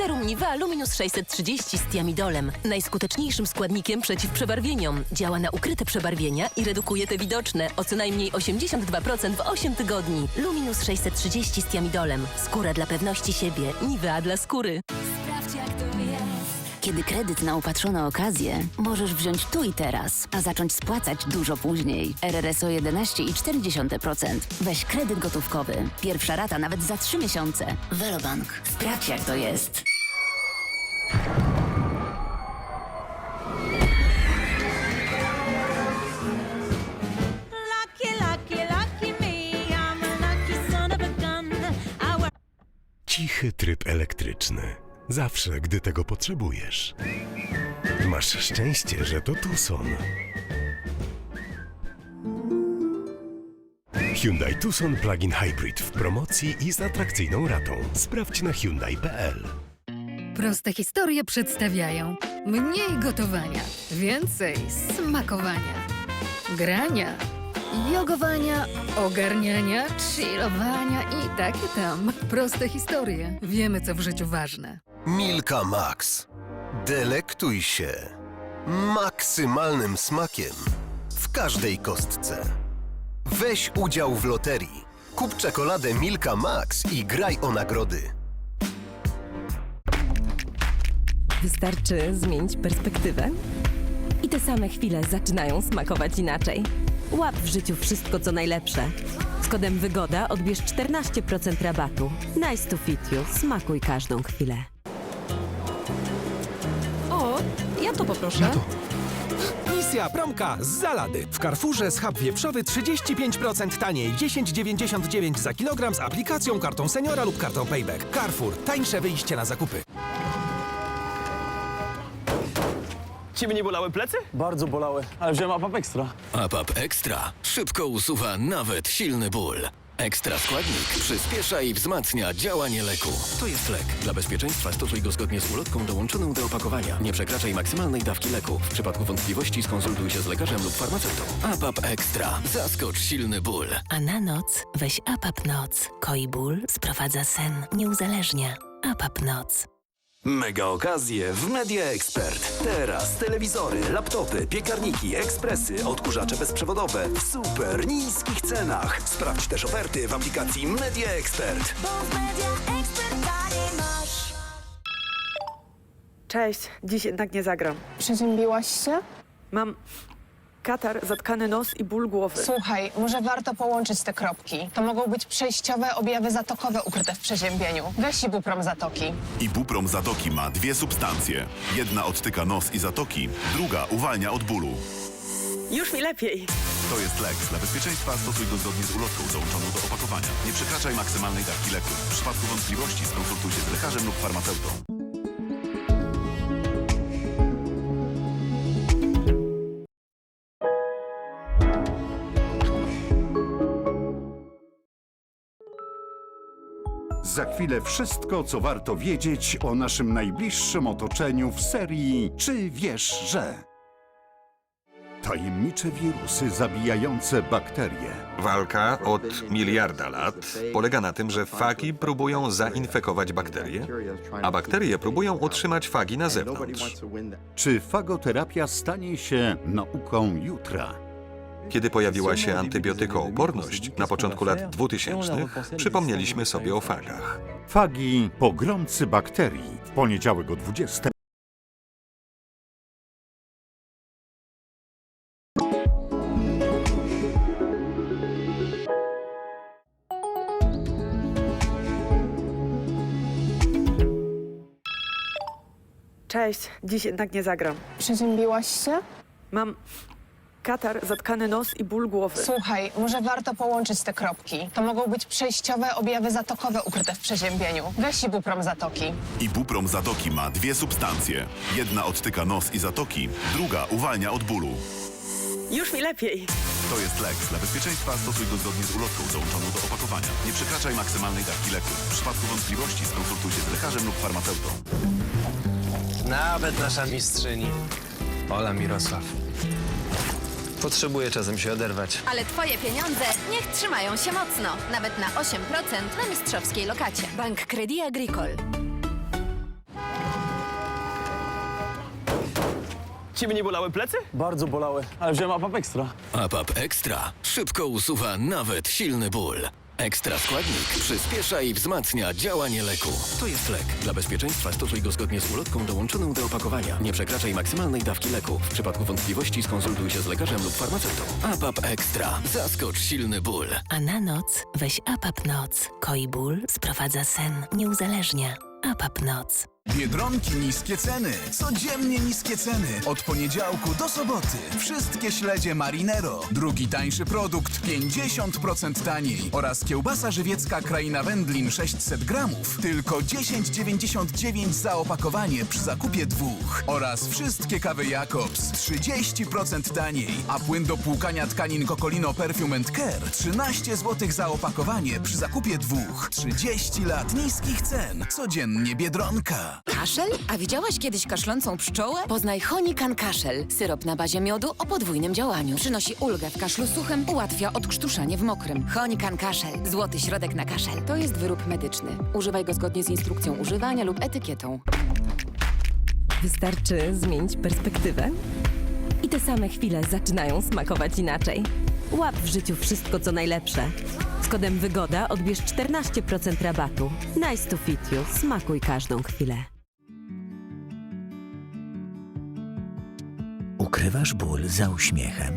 Serum Nivea Luminous 630 z tiamidolem. Najskuteczniejszym składnikiem przeciw przebarwieniom. Działa na ukryte przebarwienia i redukuje te widoczne o co najmniej 82% w 8 tygodni. Luminous 630 z tiamidolem. Skóra dla pewności siebie. Nivea dla skóry. Sprawdź jak to jest. Kiedy kredyt na opatrzone okazje możesz wziąć tu i teraz, a zacząć spłacać dużo później. RRSO 11,4%. Weź kredyt gotówkowy. Pierwsza rata nawet za 3 miesiące. Velobank. Sprawdź jak to jest. Cichy tryb elektryczny. Zawsze, gdy tego potrzebujesz. Masz szczęście, że to Tucson. Hyundai Tucson Plug-in Hybrid w promocji i z atrakcyjną ratą. Sprawdź na hyundai.pl. Proste historie przedstawiają mniej gotowania, więcej smakowania, grania, jogowania, ogarniania, chillowania i takie tam. Proste historie. Wiemy, co w życiu ważne. Milka Max. Delektuj się maksymalnym smakiem w każdej kostce. Weź udział w loterii. Kup czekoladę Milka Max i graj o nagrody. Wystarczy zmienić perspektywę i te same chwile zaczynają smakować inaczej. Łap w życiu wszystko, co najlepsze. Z kodem Wygoda odbierz 14% rabatu. Nice to fit you. Smakuj każdą chwilę. O, ja to poproszę. Misja promka z zalady. W Carrefourze schab wieprzowy 35% taniej. 10,99 za kilogram z aplikacją, kartą seniora lub kartą payback. Carrefour. Tańsze wyjście na zakupy. Ciebie nie bolały plecy? Bardzo bolały, ale wziąłem APAP Extra. APAP Extra szybko usuwa nawet silny ból. Ekstra składnik przyspiesza i wzmacnia działanie leku. To jest lek. Dla bezpieczeństwa stosuj go zgodnie z ulotką dołączoną do opakowania. Nie przekraczaj maksymalnej dawki leku. W przypadku wątpliwości skonsultuj się z lekarzem lub farmaceutą. APAP Extra. Zaskocz silny ból. A na noc weź Apap Noc. Koi ból, sprowadza sen, nie uzależnia. Apap Noc. Mega okazje w Media Expert. Teraz telewizory, laptopy, piekarniki, ekspresy, odkurzacze bezprzewodowe w super niskich cenach. Sprawdź też oferty w aplikacji Media Expert. Bo w media ekspert taniej masz. Cześć, dziś jednak nie zagram. Przeziębiłaś się? Mam katar, zatkany nos i ból głowy. Słuchaj, może warto połączyć te kropki. To mogą być przejściowe objawy zatokowe ukryte w przeziębieniu. Weź ibuprom zatoki. Ibuprom Zatoki ma dwie substancje. Jedna odtyka nos i zatoki, druga uwalnia od bólu. Już mi lepiej. To jest lek. Dla bezpieczeństwa stosuj go zgodnie z ulotką załączoną do opakowania. Nie przekraczaj maksymalnej dawki leku. W przypadku wątpliwości skonsultuj się z lekarzem lub farmaceutą. Za chwilę wszystko, co warto wiedzieć o naszym najbliższym otoczeniu w serii Czy wiesz, że? Tajemnicze wirusy zabijające bakterie. Walka od miliarda lat polega na tym, że fagi próbują zainfekować bakterie, a bakterie próbują utrzymać fagi na zewnątrz. Czy fagoterapia stanie się nauką jutra? Kiedy pojawiła się antybiotykooporność na początku lat 2000, przypomnieliśmy sobie o fagach. Fagi pogromcy bakterii w poniedziałek o 20. Cześć, dziś jednak nie zagram. Przeziębiłaś się? Mam katar, zatkany nos i ból głowy. Słuchaj, może warto połączyć te kropki. To mogą być przejściowe objawy zatokowe ukryte w przeziębieniu. Weź ibuprom zatoki. Ibuprom Zatoki ma dwie substancje. Jedna odtyka nos i zatoki, druga uwalnia od bólu. Już mi lepiej. To jest lek. Dla bezpieczeństwa stosuj go zgodnie z ulotką załączoną do opakowania. Nie przekraczaj maksymalnej dawki leku. W przypadku wątpliwości skonsultuj się z lekarzem lub farmaceutą. Nawet nasza mistrzyni. Ola Mirosław. Potrzebuję czasem się oderwać. Ale twoje pieniądze niech trzymają się mocno, nawet na 8% na mistrzowskiej lokacie. Bank Credit Agricole. Ciebie nie bolały plecy? Bardzo bolały, ale wziąłem apap ekstra. APAP Extra szybko usuwa nawet silny ból. Ekstra składnik przyspiesza i wzmacnia działanie leku. To jest lek. Dla bezpieczeństwa stosuj go zgodnie z ulotką dołączoną do opakowania. Nie przekraczaj maksymalnej dawki leku. W przypadku wątpliwości skonsultuj się z lekarzem lub farmaceutą. APAP Extra. Zaskocz silny ból. A na noc weź Apap Noc. Koi ból, sprowadza sen, nie uzależnia. Apap Noc. Biedronki niskie ceny. Codziennie niskie ceny. Od poniedziałku do soboty. Wszystkie śledzie Marinero. Drugi tańszy produkt 50% taniej. Oraz kiełbasa żywiecka Kraina Wędlin 600 gramów. Tylko 10,99 za opakowanie przy zakupie dwóch. Oraz wszystkie kawy Jakobs 30% taniej. A płyn do płukania tkanin Cocolino Perfume Care 13 zł za opakowanie przy zakupie dwóch. 30 lat niskich cen. Codziennie Biedronka. Kaszel? A widziałaś kiedyś kaszlącą pszczołę? Poznaj Honikan Kaszel. Syrop na bazie miodu o podwójnym działaniu. Przynosi ulgę w kaszlu suchym, ułatwia odkrztuszanie w mokrym. Honikan Kaszel. Złoty środek na kaszel. To jest wyrób medyczny. Używaj go zgodnie z instrukcją używania lub etykietą. Wystarczy zmienić perspektywę i te same chwile zaczynają smakować inaczej. Łap w życiu wszystko, co najlepsze. Z kodem WYGODA odbierz 14% rabatu. Nice to fit you. Smakuj każdą chwilę. Ukrywasz ból za uśmiechem?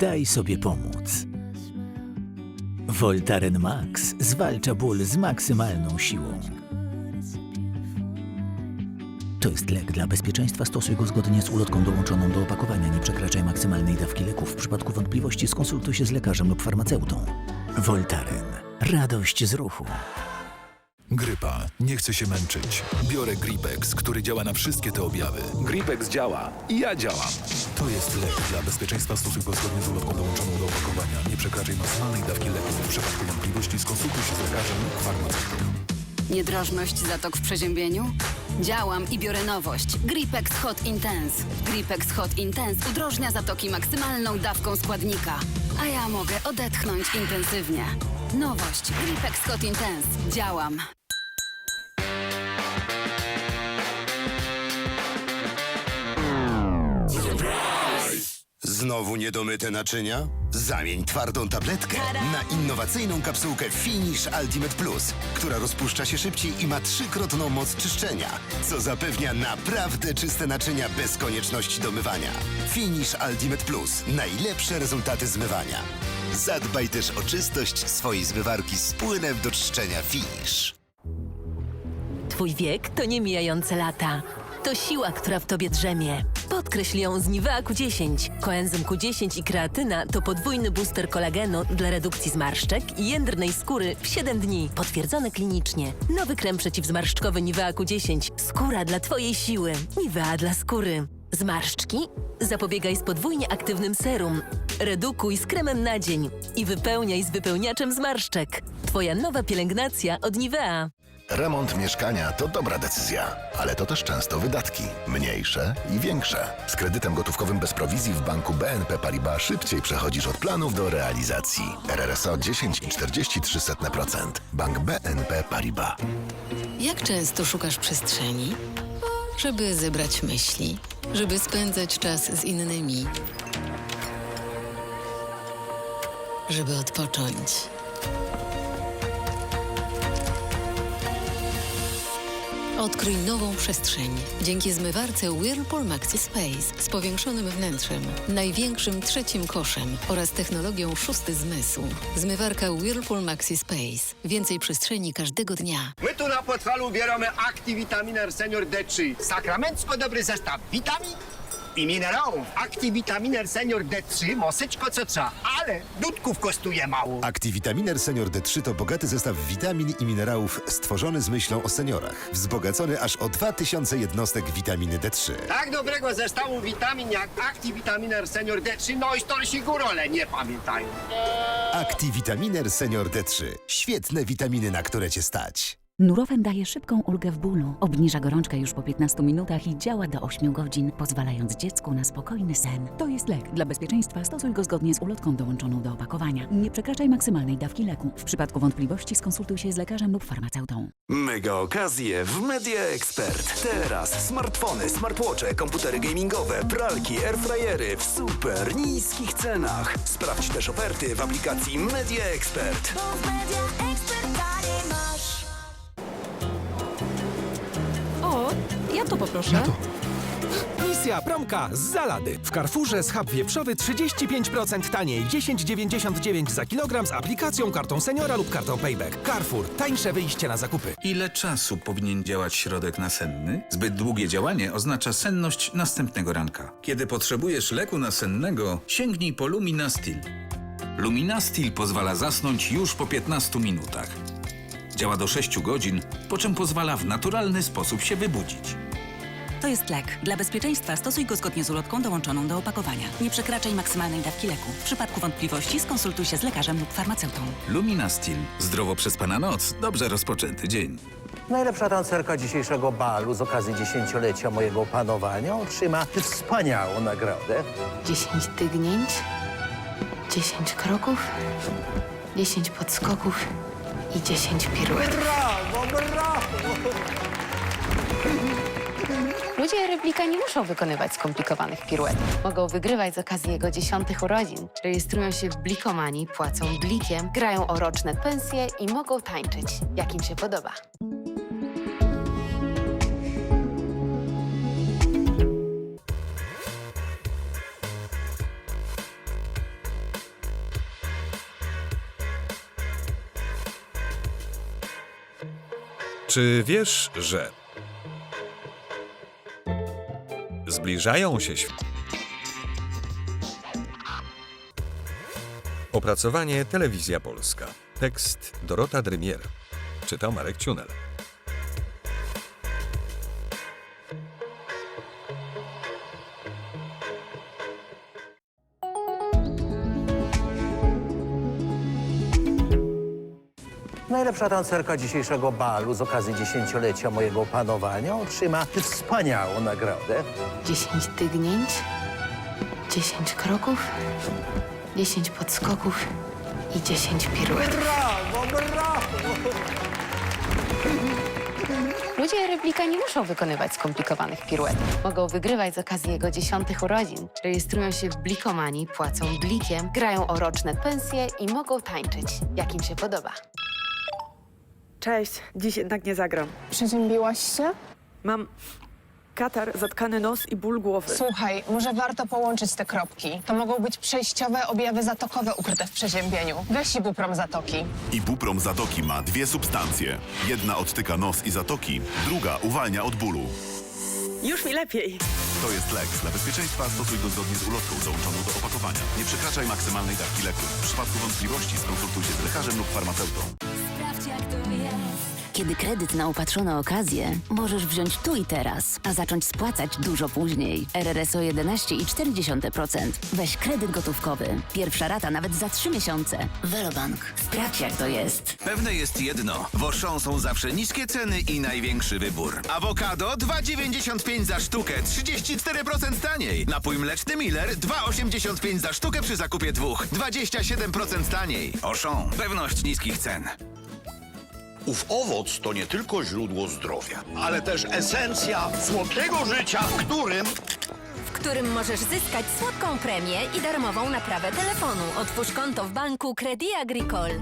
Daj sobie pomóc. Voltaren Max zwalcza ból z maksymalną siłą. To jest lek dla bezpieczeństwa. Stosuj go zgodnie z ulotką dołączoną do opakowania. Nie przekraczaj maksymalnej dawki leków. W przypadku wątpliwości skonsultuj się z lekarzem lub farmaceutą. Voltaren. Radość z ruchu. Grypa. Nie chcę się męczyć. Biorę Gripex, który działa na wszystkie te objawy. Gripex działa i ja działam. To jest lek. Dla bezpieczeństwa stosuj go zgodnie z ulotką dołączoną do opakowania. Nie przekraczaj maksymalnej dawki leków. W przypadku wątpliwości skonsultuj się z lekarzem lub farmaceutą. Niedrożność zatok w przeziębieniu? Działam i biorę nowość. Gripex Hot Intense. Gripex Hot Intense udrożnia zatoki maksymalną dawką składnika. A ja mogę odetchnąć intensywnie. Nowość. Gripex Hot Intense. Działam. Znowu niedomyte naczynia? Zamień twardą tabletkę na innowacyjną kapsułkę Finish Ultimate Plus, która rozpuszcza się szybciej i ma trzykrotną moc czyszczenia, co zapewnia naprawdę czyste naczynia bez konieczności domywania. Finish Ultimate Plus. Najlepsze rezultaty zmywania. Zadbaj też o czystość swojej zmywarki z płynem do czyszczenia Finish. Twój wiek to nie mijające lata. To siła, która w tobie drzemie. Podkreśl ją z Nivea Q10. Koenzym Q10 i kreatyna to podwójny booster kolagenu dla redukcji zmarszczek i jędrnej skóry w 7 dni. Potwierdzone klinicznie. Nowy krem przeciwzmarszczkowy Nivea Q10. Skóra dla twojej siły. Nivea dla skóry. Zmarszczki? Zapobiegaj z podwójnie aktywnym serum. Redukuj z kremem na dzień i wypełniaj z wypełniaczem zmarszczek. Twoja nowa pielęgnacja od Nivea. Remont mieszkania to dobra decyzja, ale to też często wydatki. Mniejsze i większe. Z kredytem gotówkowym bez prowizji w banku BNP Paribas szybciej przechodzisz od planów do realizacji. RRSO 10,43%. Bank BNP Paribas. Jak często szukasz przestrzeni? Żeby zebrać myśli, żeby spędzać czas z innymi, żeby odpocząć. Odkryj nową przestrzeń dzięki zmywarce Whirlpool Maxi Space z powiększonym wnętrzem, największym trzecim koszem oraz technologią szósty zmysł. Zmywarka Whirlpool Maxi Space. Więcej przestrzeni każdego dnia. My tu na Podhalu bierzemy Activitaminer Senior D3. Sakramencko dobry zestaw witamin i minerałów. Activitaminer Senior D3 moseczko co trzeba, ale dudków kosztuje mało. Activitaminer Senior D3 to bogaty zestaw witamin i minerałów stworzony z myślą o seniorach. Wzbogacony aż o 2000 jednostek witaminy D3. Tak dobrego zestawu witamin jak Activitaminer Senior D3, no i storsi górole nie pamiętają. Activitaminer Senior D3. Świetne witaminy, na które cię stać. Nurofen daje szybką ulgę w bólu, obniża gorączkę już po 15 minutach i działa do 8 godzin, pozwalając dziecku na spokojny sen. To jest lek. Dla bezpieczeństwa stosuj go zgodnie z ulotką dołączoną do opakowania. Nie przekraczaj maksymalnej dawki leku. W przypadku wątpliwości skonsultuj się z lekarzem lub farmaceutą. Mega okazje w Media Expert. Teraz smartfony, smartwatche, komputery gamingowe, pralki, airfryery w super niskich cenach. Sprawdź też oferty w aplikacji Media Expert. O, ja to poproszę. Misja promka z Zalady. W Carrefourze schab wieprzowy 35% taniej. 10,99 za kilogram z aplikacją, kartą seniora lub kartą payback. Carrefour. Tańsze wyjście na zakupy. Ile czasu powinien działać środek nasenny? Zbyt długie działanie oznacza senność następnego ranka. Kiedy potrzebujesz leku nasennego, sięgnij po Luminastil. Luminastil pozwala zasnąć już po 15 minutach. Działa do 6 godzin, po czym pozwala w naturalny sposób się wybudzić. To jest lek. Dla bezpieczeństwa stosuj go zgodnie z ulotką dołączoną do opakowania. Nie przekraczaj maksymalnej dawki leku. W przypadku wątpliwości skonsultuj się z lekarzem lub farmaceutą. Luminastil. Zdrowo przespana noc, dobrze rozpoczęty dzień. Najlepsza tancerka dzisiejszego balu z okazji dziesięciolecia mojego panowania otrzyma wspaniałą nagrodę. 10 tygnięć, 10 kroków, 10 podskoków i 10 piruetów. Brawo, brawo! Ludzie replika nie muszą wykonywać skomplikowanych piruetów. Mogą wygrywać z okazji jego dziesiątych urodzin. Rejestrują się w Blikomanii, płacą blikiem, grają o roczne pensje i mogą tańczyć, jak im się podoba. Czy wiesz, że zbliżają się św... Opracowanie Telewizja Polska. Tekst Dorota Drymier. Czytał Marek Ciunel. Najlepsza tancerka dzisiejszego balu z okazji dziesięciolecia mojego panowania otrzyma wspaniałą nagrodę. 10 tygnięć, 10 kroków, 10 podskoków i 10 piruetów. Brawo, brawo! Ludzie replika nie muszą wykonywać skomplikowanych piruetów. Mogą wygrywać z okazji jego dziesiątych urodzin. Rejestrują się w Blikomanii, płacą blikiem, grają o roczne pensje i mogą tańczyć, jak im się podoba. Cześć, dziś jednak nie zagram. Przeziębiłaś się? Mam katar, zatkany nos i ból głowy. Słuchaj, może warto połączyć te kropki. To mogą być przejściowe objawy zatokowe ukryte w przeziębieniu. Weź ibuprom zatoki. Ibuprom Zatoki ma dwie substancje. Jedna odtyka nos i zatoki, druga uwalnia od bólu. Już mi lepiej. To jest lek. Dla bezpieczeństwa stosuj go zgodnie z ulotką dołączoną do opakowania. Nie przekraczaj maksymalnej dawki leku. W przypadku wątpliwości skonsultuj się z lekarzem lub farmaceutą. Kiedy kredyt na opatrzone okazje możesz wziąć tu i teraz, a zacząć spłacać dużo później. RRSO 11,4%. Weź kredyt gotówkowy. Pierwsza rata nawet za 3 miesiące. Velobank. Sprawdź jak to jest. Pewne jest jedno. W Auchan są zawsze niskie ceny i największy wybór. Awokado 2,95 za sztukę, 34% taniej. Napój mleczny Miller 2,85 za sztukę przy zakupie dwóch, 27% taniej. Auchan. Pewność niskich cen. Ów owoc to nie tylko źródło zdrowia, ale też esencja słodkiego życia, w którym W którym możesz zyskać słodką premię i darmową naprawę telefonu. Otwórz konto w banku Credit Agricole.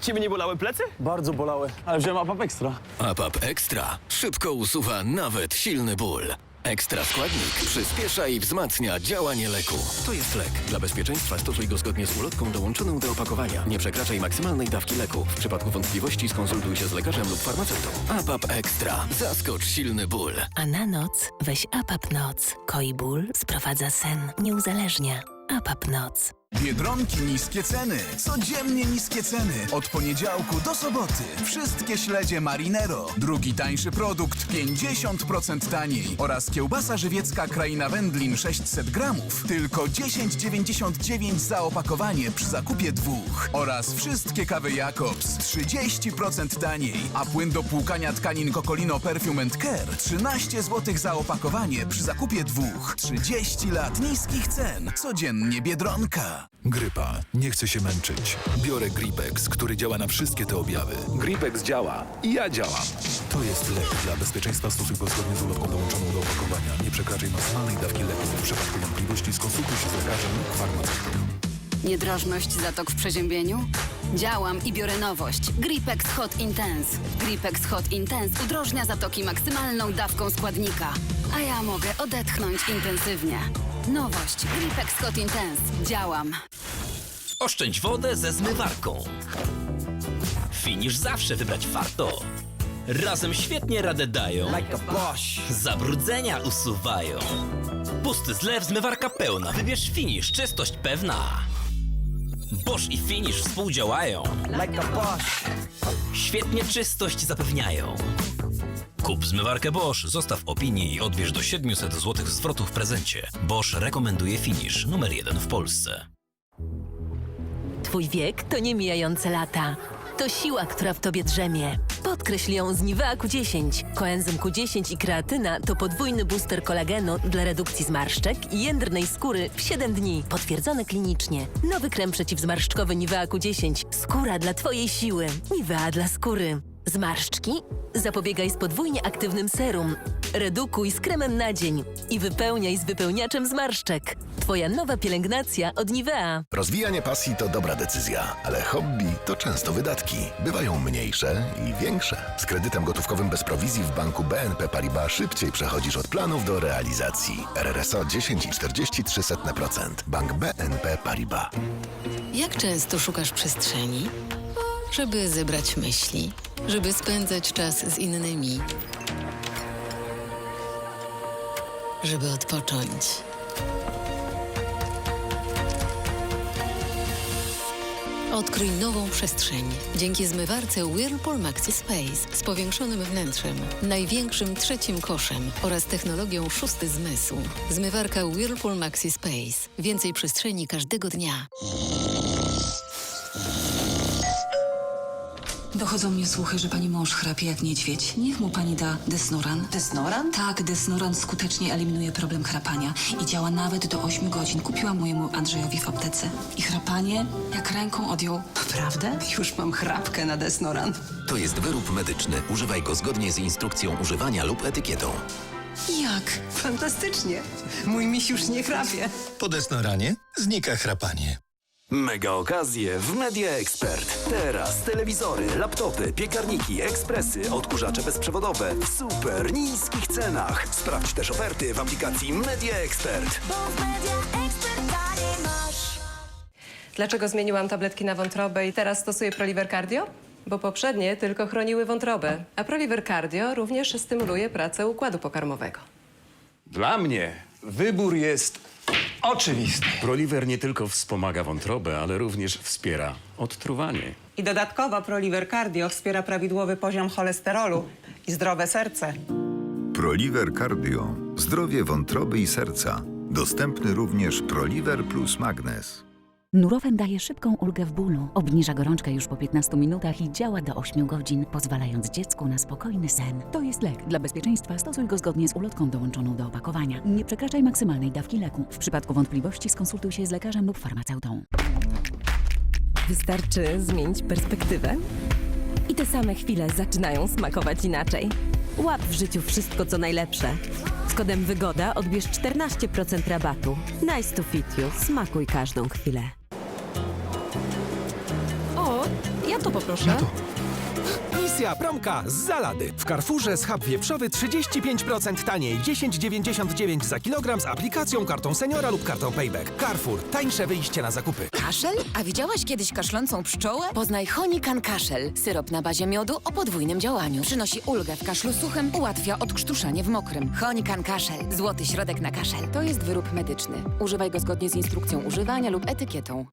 Ciebie nie bolały plecy? Bardzo bolały, ale wziąłem Apap Extra. APAP Extra szybko usuwa nawet silny ból. Ekstra składnik przyspiesza i wzmacnia działanie leku. To jest lek. Dla bezpieczeństwa stosuj go zgodnie z ulotką dołączoną do opakowania. Nie przekraczaj maksymalnej dawki leku. W przypadku wątpliwości skonsultuj się z lekarzem lub farmaceutą. APAP Extra. Zaskocz silny ból. A na noc weź APAP Noc. Koi ból, sprowadza sen, nie uzależnia. APAP Noc. Biedronki niskie ceny. Codziennie niskie ceny. Od poniedziałku do soboty. Wszystkie śledzie Marinero. Drugi tańszy produkt 50% taniej. Oraz kiełbasa żywiecka Kraina Wędlin 600 gramów. Tylko 10,99 za opakowanie przy zakupie dwóch. Oraz wszystkie kawy Jakobs 30% taniej. A płyn do płukania tkanin Cocolino Perfume Care 13 zł za opakowanie przy zakupie dwóch. 30 lat niskich cen. Codziennie Biedronka. Grypa. Nie chcę się męczyć. Biorę Gripex, który działa na wszystkie te objawy. Gripex działa i ja działam. To jest lek. Dla bezpieczeństwa stosuj go zgodnie z ulotką dołączoną do opakowania. Nie przekraczaj maksymalnej dawki leku. W przypadku wątpliwości skonsultuj się z lekarzem lub farmaceutą. Niedrożność zatok w przeziębieniu? Działam i biorę nowość. Gripex Hot Intense. Gripex Hot Intense udrożnia zatoki maksymalną dawką składnika. A ja mogę odetchnąć intensywnie. Nowość. Gripex Hot Intense. Działam. Oszczędź wodę ze zmywarką. Finisz zawsze wybrać warto. Razem świetnie radę dają. Zabrudzenia usuwają. Pusty zlew, zmywarka pełna. Wybierz Finisz, czystość pewna. Bosch i Finisz współdziałają. Świetnie czystość zapewniają. Kup zmywarkę Bosch, zostaw opinię i odbierz do 700 zł zwrotu w prezencie. Bosch rekomenduje Finisz, numer jeden w Polsce. Twój wiek to nie mijające lata. To siła, która w tobie drzemie. Podkreśl ją z Nivea Q10. Koenzym Q10 i kreatyna to podwójny booster kolagenu dla redukcji zmarszczek i jędrnej skóry w 7 dni. Potwierdzone klinicznie. Nowy krem przeciwzmarszczkowy Nivea Q10. Skóra dla twojej siły. Nivea dla skóry. Zmarszczki? Zapobiegaj z podwójnie aktywnym serum. Redukuj z kremem na dzień i wypełniaj z wypełniaczem zmarszczek. Twoja nowa pielęgnacja od Nivea. Rozwijanie pasji to dobra decyzja, ale hobby to często wydatki. Bywają mniejsze i większe. Z kredytem gotówkowym bez prowizji w banku BNP Paribas szybciej przechodzisz od planów do realizacji. RRSO 10,43%. Bank BNP Paribas. Jak często szukasz przestrzeni? Żeby zebrać myśli, żeby spędzać czas z innymi, żeby odpocząć. Odkryj nową przestrzeń dzięki zmywarce Whirlpool Maxi Space z powiększonym wnętrzem, największym trzecim koszem oraz technologią szósty zmysł. Zmywarka Whirlpool Maxi Space. Więcej przestrzeni każdego dnia. Dochodzą mnie słuchy, że pani mąż chrapie jak niedźwiedź. Niech mu pani da Desnoran. Desnoran? Tak, Desnoran skutecznie eliminuje problem chrapania i działa nawet do 8 godzin. Kupiłam mojemu Andrzejowi w aptece. I chrapanie jak ręką odjął. Naprawdę? Już mam chrapkę na Desnoran. To jest wyrób medyczny. Używaj go zgodnie z instrukcją używania lub etykietą. Jak? Fantastycznie. Mój miś już nie chrapie. Po Desnoranie znika chrapanie. Mega okazje w Media Expert. Teraz telewizory, laptopy, piekarniki, ekspresy, odkurzacze bezprzewodowe w super niskich cenach. Sprawdź też oferty w aplikacji Media Expert. Dlaczego zmieniłam tabletki na wątrobę i teraz stosuję Proliver Cardio? Bo poprzednie tylko chroniły wątrobę, a Proliver Cardio również stymuluje pracę układu pokarmowego. Dla mnie wybór jest oczywisty. Proliver nie tylko wspomaga wątrobę, ale również wspiera odtruwanie. I dodatkowo Proliver Cardio wspiera prawidłowy poziom cholesterolu i zdrowe serce. Proliver Cardio. Zdrowie wątroby i serca. Dostępny również Proliver plus Magnes. Nurofen daje szybką ulgę w bólu, obniża gorączkę już po 15 minutach i działa do 8 godzin, pozwalając dziecku na spokojny sen. To jest lek. Dla bezpieczeństwa stosuj go zgodnie z ulotką dołączoną do opakowania. Nie przekraczaj maksymalnej dawki leku. W przypadku wątpliwości skonsultuj się z lekarzem lub farmaceutą. Wystarczy zmienić perspektywę i te same chwile zaczynają smakować inaczej. Łap w życiu wszystko, co najlepsze. Z kodem WYGODA odbierz 14% rabatu. Nice to fit you. Smakuj każdą chwilę. To poproszę. Misja promka z zalady. W Carrefourze schab wieprzowy 35% taniej. 10,99 za kilogram z aplikacją, kartą seniora lub kartą payback. Carrefour. Tańsze wyjście na zakupy. Kaszel? A widziałaś kiedyś kaszlącą pszczołę? Poznaj Honikan Kaszel. Syrop na bazie miodu o podwójnym działaniu. Przynosi ulgę w kaszlu suchym, ułatwia odkrztuszanie w mokrym. Honikan Kaszel. Złoty środek na kaszel. To jest wyrób medyczny. Używaj go zgodnie z instrukcją używania lub etykietą.